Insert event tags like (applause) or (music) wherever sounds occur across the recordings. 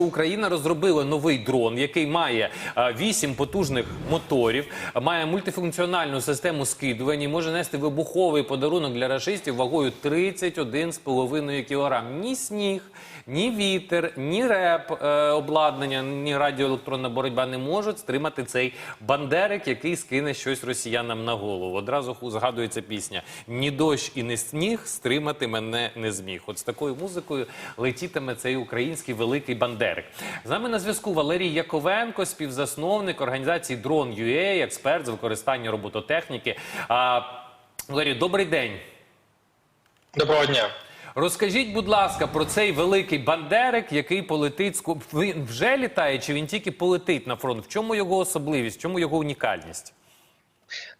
Україна розробила новий дрон, який має е, вісім потужних моторів, має мультифункціональну систему скидування, і може нести вибуховий подарунок для рашистів вагою 31,5 кг. Ні сніг, ні вітер, ні реп е, обладнання, ні радіоелектронна боротьба не можуть стримати цей бандерик, який скине щось росіянам на голову. Одразу згадується пісня: ні дощ і не сніг стримати мене не зміг. От з такою музикою летітиме цей український великий бандерик. З нами на зв'язку Валерій Яковенко, співзасновник організації Drone.ua, експерт з використання робототехніки. А, Валерій, добрий день. Доброго дня. Розкажіть, будь ласка, про цей великий бандерик, який полетить Він вже літає, чи він тільки полетить на фронт? В чому його особливість, в чому його унікальність?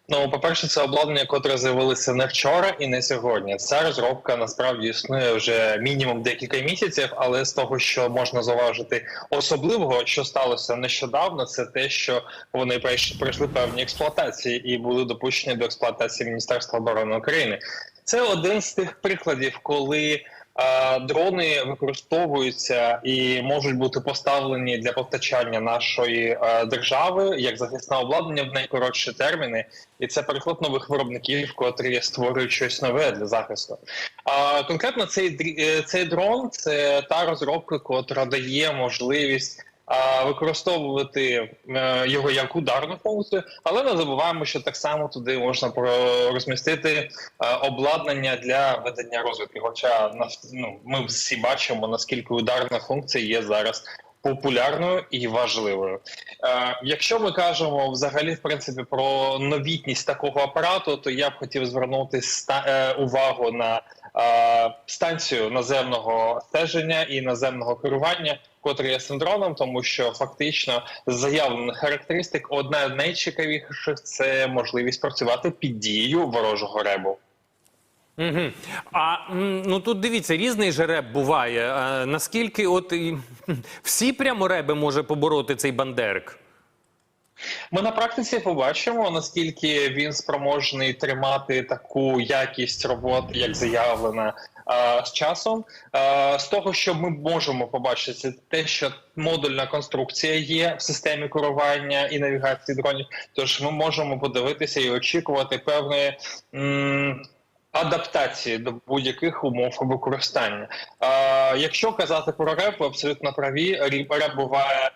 Ну, по-перше, це обладнання, котре з'явилося не вчора і не сьогодні. Ця розробка насправді існує вже мінімум декілька місяців, але з того, що можна зауважити особливого, що сталося нещодавно, це те, що вони пройш- пройшли певні експлуатації і були допущені до експлуатації Міністерства оборони України. Це один з тих прикладів, коли дрони використовуються і можуть бути поставлені для постачання нашої держави як захисне обладнання в найкоротші терміни, і це переход нових виробників, котрі створюють щось нове для захисту. Конкретно цей е, цей дрон це та розробка, котра дає можливість. Використовувати е, його як ударну функцію, але не забуваємо, що так само туди можна розмістити е, обладнання для ведення розвідки. Хоча ну, ми всі бачимо, наскільки ударна функція є зараз популярною і важливою. Е, якщо ми кажемо взагалі в принципі про новітність такого апарату, то я б хотів звернути ста- увагу на станцію наземного стеження і наземного керування, котре є синдромом, тому що фактично з заявлених характеристик одна з найцікавіших це можливість працювати під дією ворожого ребу. Угу. А ну тут дивіться, різний же реп буває. А, наскільки от і, (laughs) всі прямо реби може побороти цей бандерик? Ми на практиці побачимо, наскільки він спроможний тримати таку якість роботи, як заявлена з часом. З того, що ми можемо побачити, це те, що модульна конструкція є в системі керування і навігації дронів. Тож ми можемо подивитися і очікувати певної. Адаптації до будь-яких умов використання. Якщо казати про реп, ви абсолютно праві. Реп буває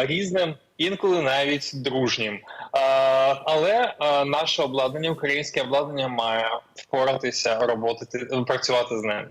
різним, інколи навіть дружнім. Але наше обладнання, українське обладнання, має впоратися, роботи, працювати з ним.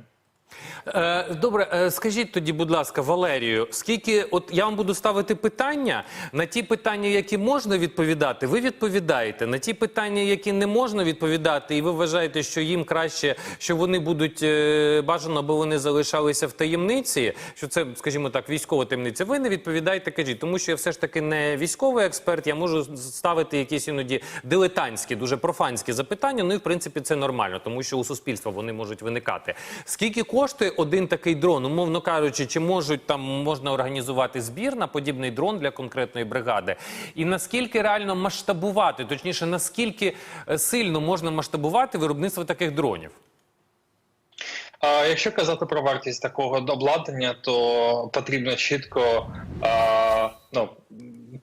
Е, добре, е, скажіть тоді, будь ласка, Валерію, скільки, от я вам буду ставити питання на ті питання, які можна відповідати, ви відповідаєте. На ті питання, які не можна відповідати, і ви вважаєте, що їм краще, що вони будуть е, бажано, аби вони залишалися в таємниці, що це, скажімо так, військова таємниця. Ви не відповідаєте, кажіть, тому що я все ж таки не військовий експерт. Я можу ставити якісь іноді дилетантські, дуже профанські запитання. Ну і в принципі це нормально, тому що у суспільства вони можуть виникати. Скільки коштує один такий дрон? Умовно кажучи, чи можуть там можна організувати збір на подібний дрон для конкретної бригади? І наскільки реально масштабувати, точніше, наскільки е, сильно можна масштабувати виробництво таких дронів? Якщо казати про вартість такого обладнання, то потрібно чітко ну,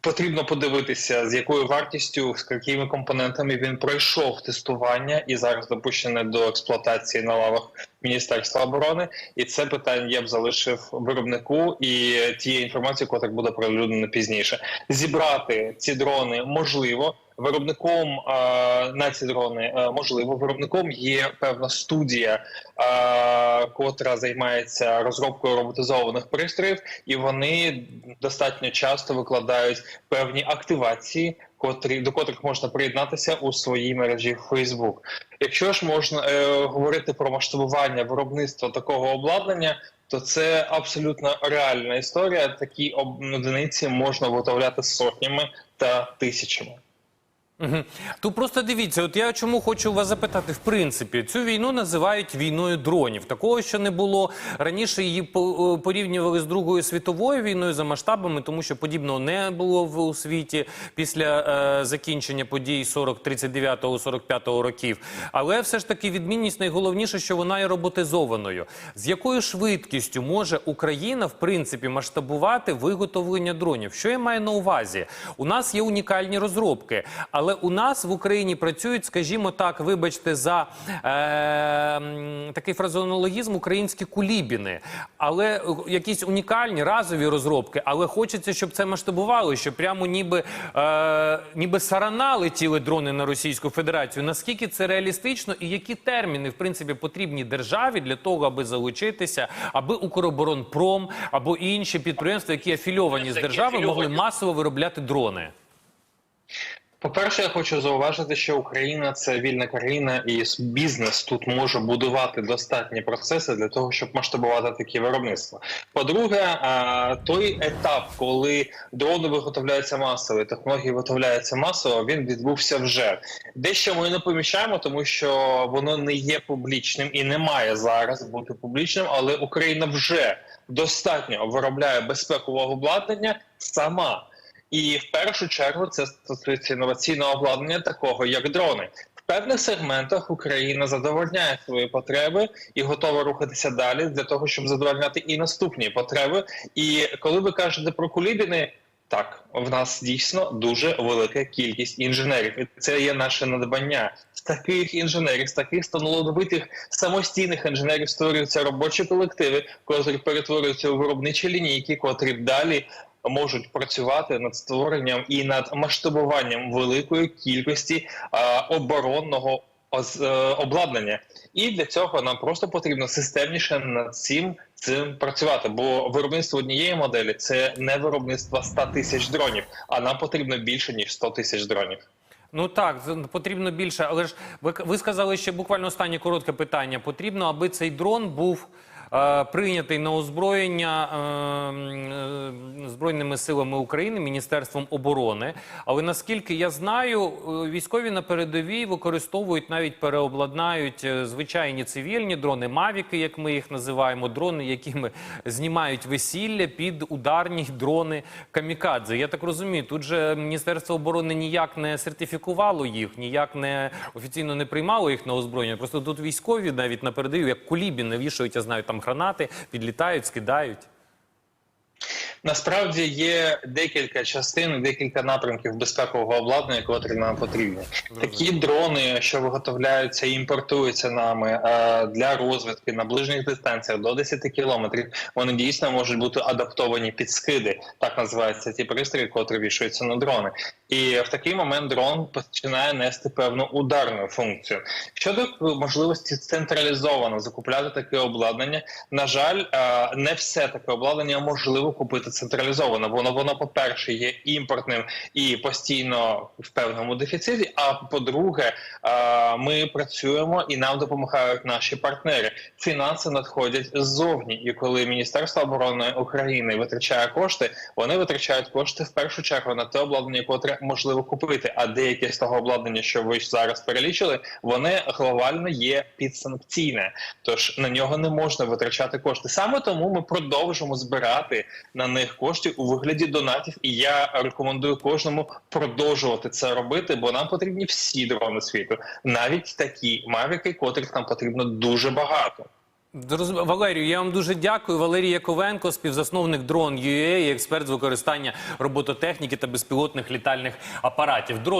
потрібно подивитися, з якою вартістю, з якими компонентами він пройшов тестування і зараз допущений до експлуатації на лавах Міністерства оборони. І це питання я б залишив виробнику і тієї інформації, так буде оприлюднена пізніше. Зібрати ці дрони можливо. Виробником на ці дрони е, можливо, виробником є певна студія, котра займається розробкою роботизованих пристроїв, і вони достатньо часто викладають певні активації, котрі до котрих можна приєднатися у своїй мережі Facebook. Якщо ж можна е, говорити про масштабування виробництва такого обладнання. То це абсолютно реальна історія. Такі одиниці можна виготовляти сотнями та тисячами. Мгм. Тут просто дивіться, от я чому хочу вас запитати, в принципі, цю війну називають війною дронів. Такого ще не було. Раніше її е, порівнювали з Другою світовою війною за масштабами, тому що подібного не було в у світі після е, закінчення подій 40 39-45 років. Але все ж таки відмінність найголовніше, що вона є роботизованою. З якою швидкістю може Україна в принципі масштабувати виготовлення дронів? Що я маю на увазі? У нас є унікальні розробки, але у нас в Україні працюють, скажімо так, вибачте, за е, такий фразеологізм українські кулібіни, але е, якісь унікальні разові розробки. Але хочеться, щоб це масштабувало, щоб прямо ніби, е, ніби сарана летіли дрони на Російську Федерацію. Наскільки це реалістично, і які терміни в принципі потрібні державі для того, аби залучитися, аби Укроборонпром або інші підприємства, які афільовані з держави, могли масово виробляти дрони. По-перше, я хочу зауважити, що Україна це вільна країна, і бізнес тут може будувати достатні процеси для того, щоб масштабувати такі виробництва. По-друге, той етап, коли дрони виготовляються масово, технології виготовляються масово, він відбувся вже. Дещо ми не поміщаємо, тому що воно не є публічним і не має зараз бути публічним, але Україна вже достатньо виробляє безпекового обладнання сама. І в першу чергу це стосується інноваційного обладнання, такого як дрони. В певних сегментах Україна задовольняє свої потреби і готова рухатися далі для того, щоб задовольняти і наступні потреби. І коли ви кажете про кулібіни, так в нас дійсно дуже велика кількість інженерів, і це є наше надбання. З таких інженерів, з таких становитих самостійних інженерів створюються робочі колективи, котрі перетворюються у виробничі лінійки, котрі далі можуть працювати над створенням і над масштабуванням великої кількості а, оборонного е, обладнання. І для цього нам просто потрібно системніше над цим цим працювати. Бо виробництво однієї моделі це не виробництво 100 тисяч дронів, а нам потрібно більше ніж 100 тисяч дронів. Ну так, потрібно більше. Але ж ви, ви сказали ще буквально останнє коротке питання. Потрібно, аби цей дрон був прийнятий на озброєння е, м, е, Збройними силами України, Міністерством оборони. Але наскільки я знаю, е, військові на передовій використовують навіть переобладнають е, звичайні цивільні дрони, мавіки, як ми їх називаємо, дрони, якими знімають весілля під ударні дрони камікадзе. Я так розумію, тут же Міністерство оборони ніяк не сертифікувало їх, ніяк не офіційно не приймало їх на озброєння. Просто тут військові навіть на передовій, як кулібі, не вішають, я знаю, там гранати, підлітають, скидають. Насправді є декілька частин, декілька напрямків безпекового обладнання, котрі нам потрібні. Такі дрони, що виготовляються і імпортуються нами е, для розвідки на ближніх дистанціях до 10 кілометрів, вони дійсно можуть бути адаптовані під скиди. Так називаються ті пристрої, котрі вішаються на дрони. І в такий момент дрон починає нести певну ударну функцію. Щодо можливості централізовано закупляти таке обладнання, на жаль, е, не все таке обладнання можливо купити централізовано. Воно воно, по-перше, є імпортним і постійно в певному дефіциті. А по-друге, ми працюємо і нам допомагають наші партнери. Фінанси надходять ззовні. І коли Міністерство оборони України витрачає кошти, вони витрачають кошти в першу чергу на те обладнання, котре можливо купити. А деяке з того обладнання, що ви зараз перелічили, вони глобально є підсанкційне. Тож на нього не можна витрачати кошти. Саме тому ми продовжимо збирати на них кошти у вигляді донатів. І я рекомендую кожному продовжувати це робити, бо нам потрібні всі дрони світу, навіть такі мавіки, котрих нам потрібно дуже багато. Валерію, я вам дуже дякую. Валерій Яковенко, співзасновник дрон і експерт з використання робототехніки та безпілотних літальних апаратів.